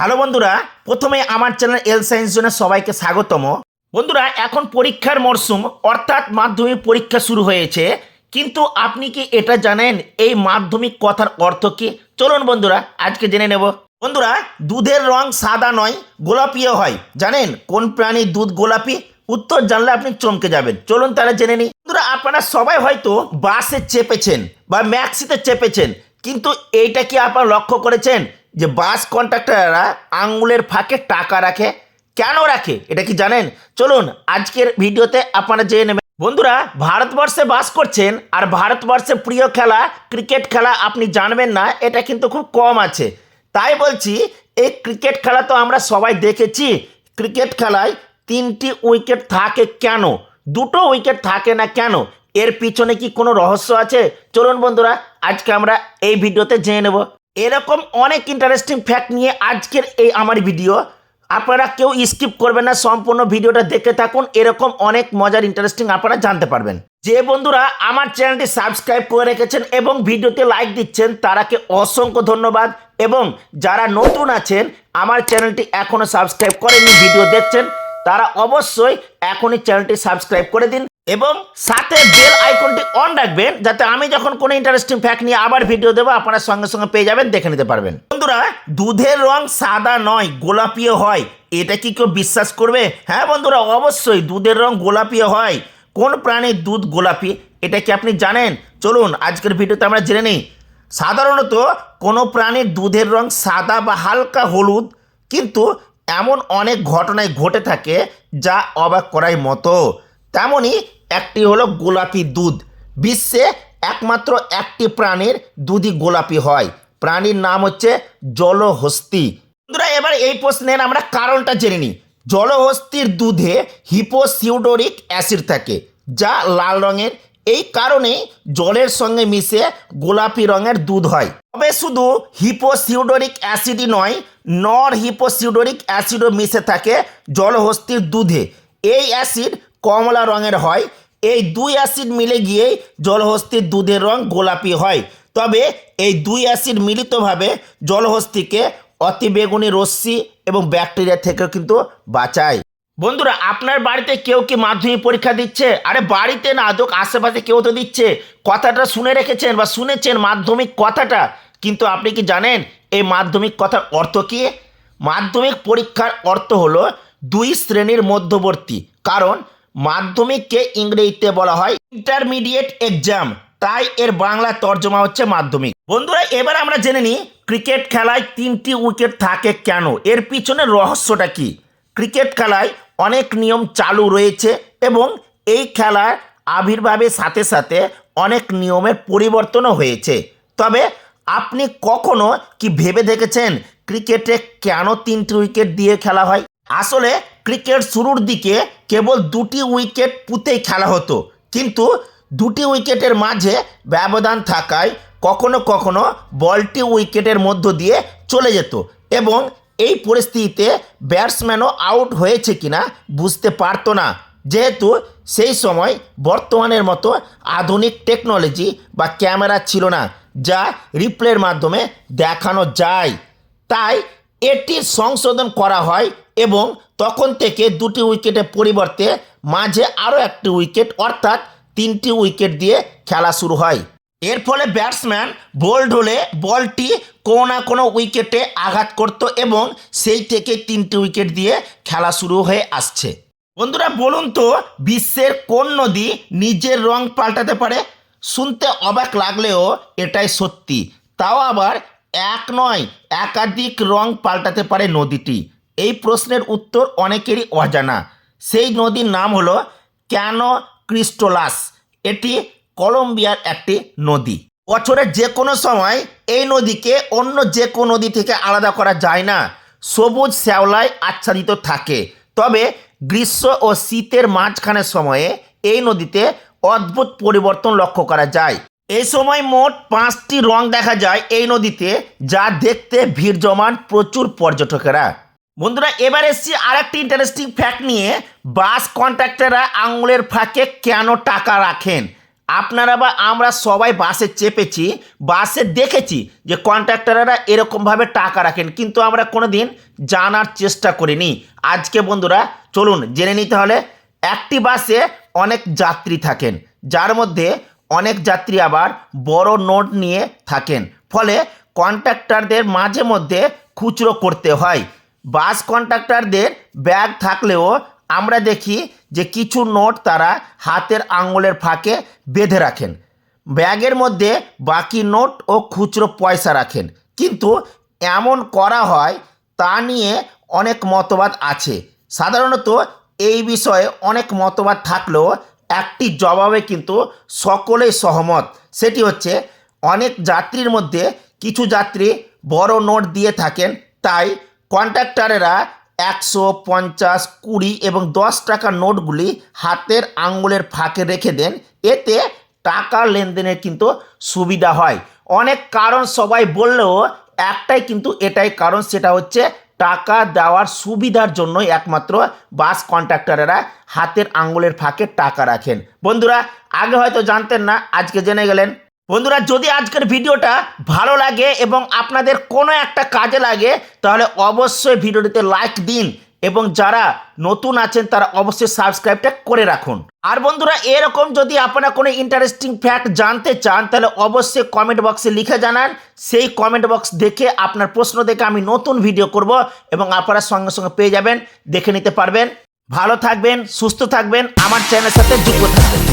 Hello বন্ধুরা, প্রথমে আমার চ্যানেল এল সায়েন্স জোনে সবাইকে স্বাগতম। বন্ধুরা, এখন পরীক্ষার মরশুম অর্থাৎ মাধ্যমিক পরীক্ষা শুরু হয়েছে। কিন্তু আপনি কি এটা জানেন? এই মাধ্যমিক কথার অর্থ কি? চলুন বন্ধুরা, আজকে জেনে নেব। বন্ধুরা, দুধের রং সাদা নয়, গোলাপিও হয়। জানেন কোন প্রাণীর দুধ গোলাপি? উত্তর জানলে আপনি চমকে যাবেন। চলুন তারা জেনে নিই। বন্ধুরা, আপনারা সবাই হয়তো বাসে চেপেছেন বা ম্যাক্সিতে চেপেছেন, কিন্তু এইটা কি আপনারা লক্ষ্য করেছেন? যে বাস কন্ট্রাক্টররা আঙ্গুলের ফাঁকে টাকা রাখে। কেন রাখে? এটা কি জানেন? চলুন, আজকের ভিডিওতে আপনারা জেনে নেবেন। বন্ধুরা, ভারতবর্ষে বাস করছেন আর ভারতবর্ষের প্রিয় খেলা ক্রিকেট খেলা আপনি জানবেন না, এটা কিন্তু খুব কম আছে। তাই বলছি, এই ক্রিকেট খেলা তো আমরা সবাই দেখেছি। ক্রিকেট খেলায় তিনটি উইকেট থাকে কেন? দুটো উইকেট থাকে না কেন? এর পিছনে কি কোনো রহস্য আছে? চলুন বন্ধুরা, আজকে আমরা এই ভিডিওতে জেনে নেব। এরকম অনেক ইন্টারেস্টিং ফ্যাক্ট নিয়ে আজকের এই আমার ভিডিও আপনারা কেউ স্কিপ করবেন না, সম্পূর্ণ ভিডিওটা দেখে থাকুন, এরকম অনেক মজার ইন্টারেস্টিং আপনারা জানতে পারবেন। যে বন্ধুরা আমার চ্যানেলটি সাবস্ক্রাইব করে রেখেছেন এবং ভিডিওতে লাইক দিচ্ছেন, তারাকে অসংখ্য ধন্যবাদ। এবং যারা নতুন আছেন, আমার চ্যানেলটি এখনও সাবস্ক্রাইব করেনি ভিডিও দেখছেন, তারা অবশ্যই এখনই চ্যানেলটি সাবস্ক্রাইব করে দিন। এবং সাথে বেল আইকনটি অন রাখবেন, যাতে আমি যখন কোনো ইন্টারেস্টিং ফ্যাক্ট নিয়ে আবার ভিডিও দেবো, আপনারা সঙ্গে সঙ্গে পেয়ে যাবেন, দেখে নিতে পারবেন। বন্ধুরা, দুধের রং সাদা নয় গোলাপিও হয়। এটা কি কেউ বিশ্বাস করবে? হ্যাঁ বন্ধুরা, অবশ্যই দুধের রং গোলাপিও হয়। কোন প্রাণীর দুধ গোলাপি, এটা কি আপনি জানেন? চলুন, আজকের ভিডিওতে আমরা জেনে নিই। সাধারণত কোনো প্রাণীর দুধের রং সাদা বা হালকা হলুদ, কিন্তু এমন অনেক ঘটনায় ঘটে থাকে, যা অবাক করার মতো। তেমনই একটি হলো গোলাপি দুধ। বিশ্বে একমাত্র একটি প্রাণীর দুধই গোলাপি হয়। প্রাণীর নাম হচ্ছে জলহস্তি। বন্ধুরা, এবার এই প্রশ্নের আমরা কারণটা জেনে নিই। জলহস্তির দুধে হিপোসিউডোরিক অ্যাসিড থাকে, যা লাল রঙের। এই কারণে জলের সঙ্গে মিশে গোলাপি রঙের দুধ হয়। তবে শুধু হিপোসিউডোরিক অ্যাসিডই নয়, নর হিপোসিউডোরিক অ্যাসিডও মিশে থাকে জলহস্তির দুধে। এই অ্যাসিড কমলা রঙের হয়। এই দুই অ্যাসিড মিলে গিয়েই জলহস্তির দুধের রং গোলাপি হয়। তবে এই দুই অ্যাসিড মিলিতভাবে জলহস্তিকে অতিবেগুনি রশ্মি এবং ব্যাকটেরিয়া থেকেও কিন্তু বাঁচায়। বন্ধুরা, আপনার বাড়িতে কেউ কি মাধ্যমিক পরীক্ষা দিচ্ছে? আরে বাড়িতে না দোক আশেপাশে কেউ তো দিচ্ছে? কথাটা শুনে রেখেছেন বা শুনেছেন মাধ্যমিক কথাটা, কিন্তু আপনি কি জানেন এই মাধ্যমিক কথার অর্থ কী? মাধ্যমিক পরীক্ষার অর্থ হলো দুই শ্রেণির মধ্যবর্তী। কারণ মাধ্যমিককে ইংরেজিতে বলা হয় ইন্টারমিডিয়েট এক্সাম তাই এর বাংলা তর্জমা হচ্ছে মাধ্যমিক। বন্ধুরা, এবার আমরা জেনে নিই ক্রিকেট খেলায় তিনটি উইকেট থাকে কেন? এর পিছনে রহস্যটা কি? ক্রিকেট খেলায় অনেক নিয়ম চালু রয়েছে এবং এই খেলার আবির্ভাবের সাথে সাথে অনেক নিয়মের পরিবর্তনও হয়েছে। তবে আপনি কখনো কি ভেবে দেখেছেন ক্রিকেটে কেন তিনটি উইকেট দিয়ে খেলা হয়? আসলে ক্রিকেট শুরুর দিকে কেবল দুটি উইকেট পুঁতেই খেলা হতো। কিন্তু দুটি উইকেটের মাঝে ব্যবধান থাকায় কখনো কখনো বলটি উইকেটের মধ্য দিয়ে চলে যেত এবং এই পরিস্থিতিতে ব্যাটসম্যানও আউট হয়েছে কিনা বুঝতে পারতো না। যেহেতু সেই সময় বর্তমানের মতো আধুনিক টেকনোলজি বা ক্যামেরা ছিল না, যা রিপ্লের মাধ্যমে দেখানো যায়। তাই এটির সংশোধন করা হয় এবং তখন থেকে দুটি উইকেটের পরিবর্তে মাঝে আরও একটি উইকেট, অর্থাৎ তিনটি উইকেট দিয়ে খেলা শুরু হয়। এর ফলে ব্যাটসম্যান বোল্ড হলে বলটি কোনো না কোনো উইকেটে আঘাত করত এবং সেই থেকে তিনটি উইকেট দিয়ে খেলা শুরু হয়ে আসছে। বন্ধুরা, বলুন তো, বিশ্বের কোন নদী নিজের রং পাল্টাতে পারে? শুনতে অবাক লাগলেও এটাই সত্যি। তাও আবার এক নয়, একাধিক রং পাল্টাতে পারে নদীটি। এই প্রশ্নের উত্তর অনেকেরই অজানা। সেই নদীর নাম হলো ক্যানো ক্রিস্টোলাস এটি কলম্বিয়ার একটি নদী। বছরের যে কোনো সময় এই নদীকে অন্য যে কোনো নদী থেকে আলাদা করা যায় না। সবুজ শ্যাওলায় আচ্ছাদিত থাকে। তবে গ্রীষ্ম ও শীতের মাঝখানের সময়ে এই নদীতে অদ্ভুত পরিবর্তন লক্ষ্য করা যায়। এই সময় মোট পাঁচটি রং দেখা যায় এই নদীতে, যা দেখতে ভিড় জমান প্রচুর পর্যটকেরা। বন্ধুরা, এবার এসছি আর একটি ইন্টারেস্টিং ফ্যাক্ট নিয়ে বাস কন্ট্রাক্টররা আঙুলের ফাঁকে কেন টাকা রাখেন? আপনারা বা আমরা সবাই বাসে চেপেছি বাসে দেখেছি যে কন্ট্রাক্টররা এরকমভাবে টাকা রাখেন, কিন্তু আমরা কোনো দিন জানার চেষ্টা করিনি। আজকে বন্ধুরা, চলুন জেনে নিতে হলে একটি বাসে অনেক যাত্রী থাকেন, যার মধ্যে অনেক যাত্রী আবার বড় নোট নিয়ে থাকেন। ফলে কন্ট্রাক্টরদের মাঝে মধ্যে খুচরো করতে হয়। বাস কন্ট্রাক্টরদের ব্যাগ থাকলেও আমরা দেখি যে কিছু নোট তারা হাতের আঙুলের ফাঁকে বেঁধে রাখেন। ব্যাগের মধ্যে বাকি নোট ও খুচরো পয়সা রাখেন। কিন্তু এমন করা হয়, তা নিয়ে অনেক মতবাদ আছে। সাধারণত এই বিষয়ে অনেক মতবাদ থাকলেও একটি জবাবে কিন্তু সকলেই সহমত। সেটি হচ্ছে, অনেক যাত্রীর মধ্যে কিছু যাত্রী বড় নোট দিয়ে থাকেন, তাই কন্ট্রাক্টরেরা একশো পঞ্চাশ, কুড়ি এবং দশ টাকার নোটগুলি হাতের আঙ্গুলের ফাঁকে রেখে দেন। এতে টাকা লেনদেনের কিন্তু সুবিধা হয়। অনেক কারণ সবাই বললেও একটাই কিন্তু এটাই কারণ, সেটা হচ্ছে টাকা দেওয়ার সুবিধার জন্যই একমাত্র বাস কন্ট্রাক্টরেরা হাতের আঙ্গুলের ফাঁকে টাকা রাখেন। বন্ধুরা, আগে হয়তো জানতেন না, আজকে জেনে গেলেন। বন্ধুরা, যদি আজকের ভিডিওটা ভালো লাগে এবং আপনাদের কোনো একটা কাজে লাগে, তাহলে অবশ্যই ভিডিওটিতে লাইক দিন এবং যারা নতুন আছেন, তারা অবশ্যই সাবস্ক্রাইবটা করে রাখুন। আর বন্ধুরা, এরকম যদি আপনারা কোনো ইন্টারেস্টিং ফ্যাক্ট জানতে চান, তাহলে অবশ্যই কমেন্ট বক্সে লিখে জানান। সেই কমেন্ট বক্স দেখে আপনার প্রশ্ন দেখে আমি নতুন ভিডিও করব এবং আপনারা সঙ্গে সঙ্গে পেয়ে যাবেন, দেখে নিতে পারবেন। ভালো থাকবেন, সুস্থ থাকবেন, আমার চ্যানেলের সাথে যুক্ত থাকবেন।